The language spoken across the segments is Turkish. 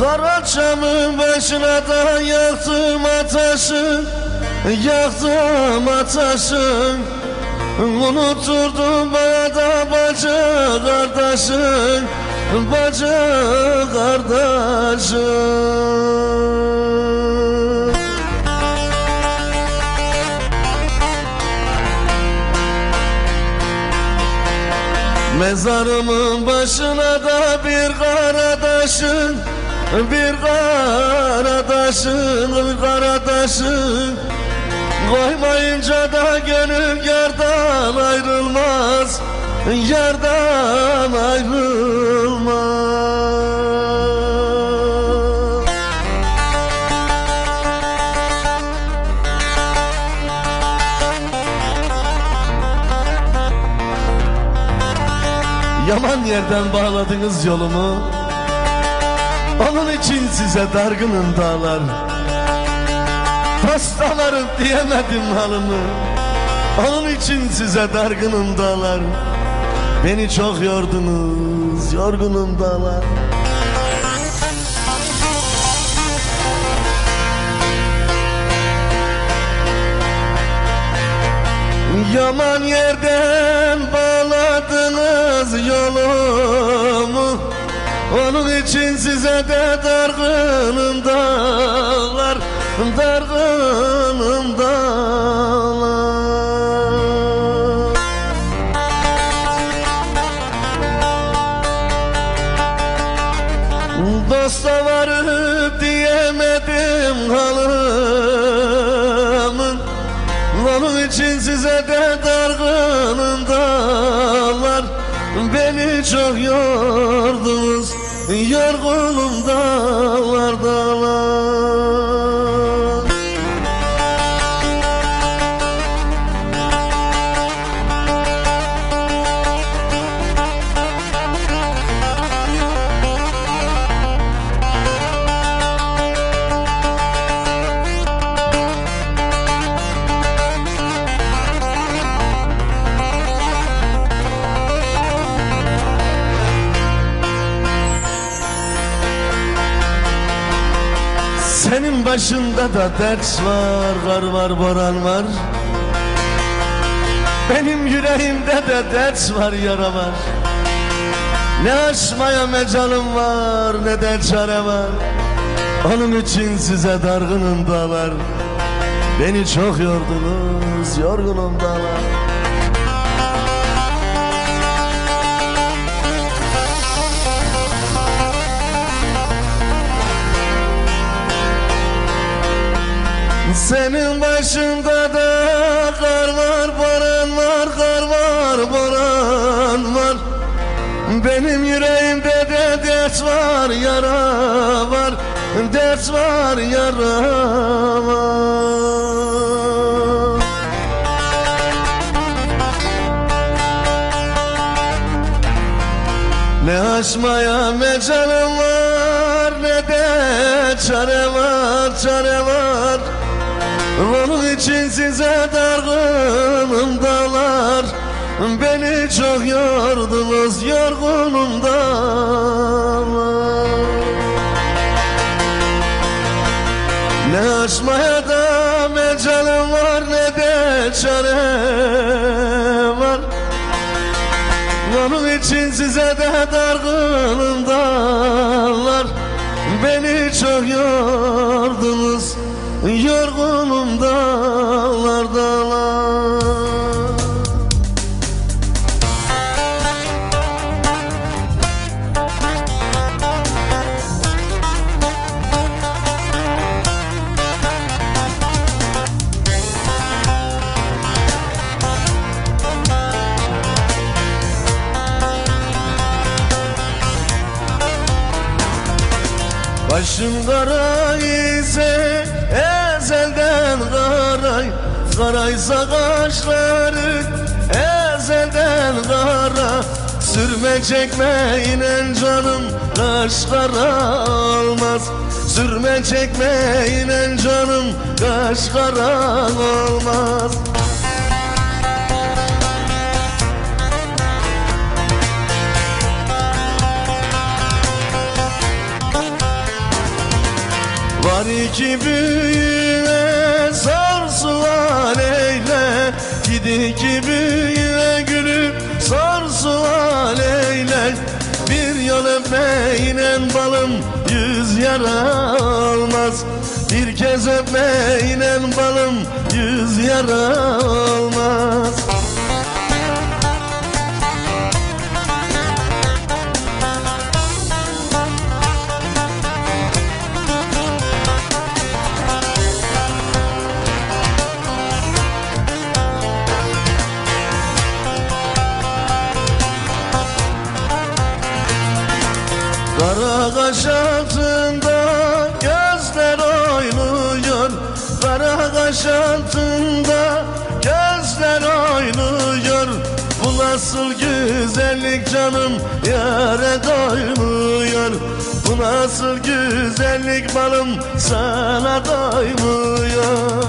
Karaçamın başına da yaktım ateşi Yaktım ateşi Unuturdum bana da bacı kardeşin Bacı kardeşin Mezarımın başına da bir karadaşın Bir karadaşın, karadaşın. Koymayınca da gönül yardan ayrılmaz Yardan ayrılmaz. Yaman yerden bağladınız yolumu Onun için size dargınım dağlar. Hastalarım diyemedim halımı. Onun için size dargınım dağlar. Beni çok yordunuz yorgunum dağlar. Yaman yerden Onun için size de dargınım dağlar Dargınım dağlar. Dosta varıp diyemedim halımın. Onun için size de dargınım dağlar. Beni çok yordunuz Yorgunum dağlar dağlar Senin başında da dert var, kar var, boran var. Benim yüreğimde de dert var, yara var. Ne aşmaya mecalim var, ne de çare var. Onun için size dargınım dağlar. Beni çok yordunuz, yorgunum dağlar Senin başında da kar var, boran var, kar var, boran var. Benim yüreğimde de dert var, yara var. Dert var, yara Ne aşmaya mecalim var ne de çare var çare var için size dargınım dağlar. Beni çok yordunuz yorgunum dağlar. Ne aşmaya da mecalim var ne de çare var. Onun için size de dargınım dağlar. Beni Başım kara ise ezelden karay Karaysa kaşları ezelden kara Sürme çekme inen canım kaş kara olmaz Sürme çekme inen canım kaş kara olmaz iki büyüğe sarsular eyle. Gidi iki büyüğe gülüp sarsular eyle. Bir yol öpmeyle balım yüz yara olmaz Bir kez öpmeyle balım yüz yara olmaz Altında gözler oynuyor Bu nasıl güzellik canım yare doymuyor Bu nasıl güzellik balım sana doymuyor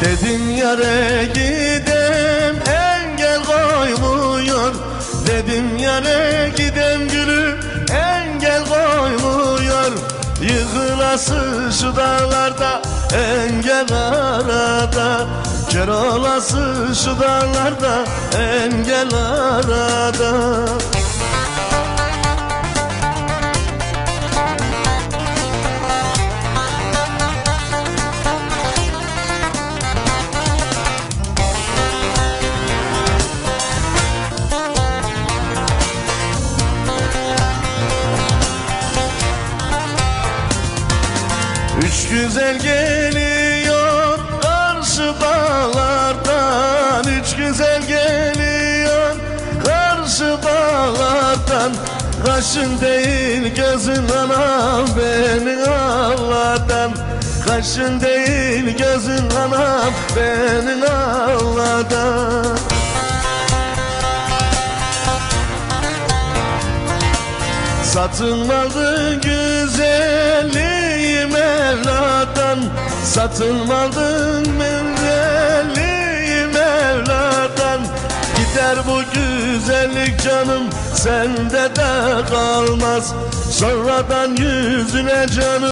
Dedim yare gidem koymuyor Dedim yare gidem gülü engel koymuyor. Yıkılası şu dağlarda engel arada. Kör şu dağlarda engel arada Güzel geliyor karşı dağlardan Üç güzel geliyor. Karşı dağlardan Kaşın değil gözün anam beni ağlatan Kaşın değil gözün anam beni ağlatan Satın aldın güzelliği Satın aldın güzelliği Mevla'dan. Gider bu güzellik canım sende de kalmaz. Sonradan yüzüne canım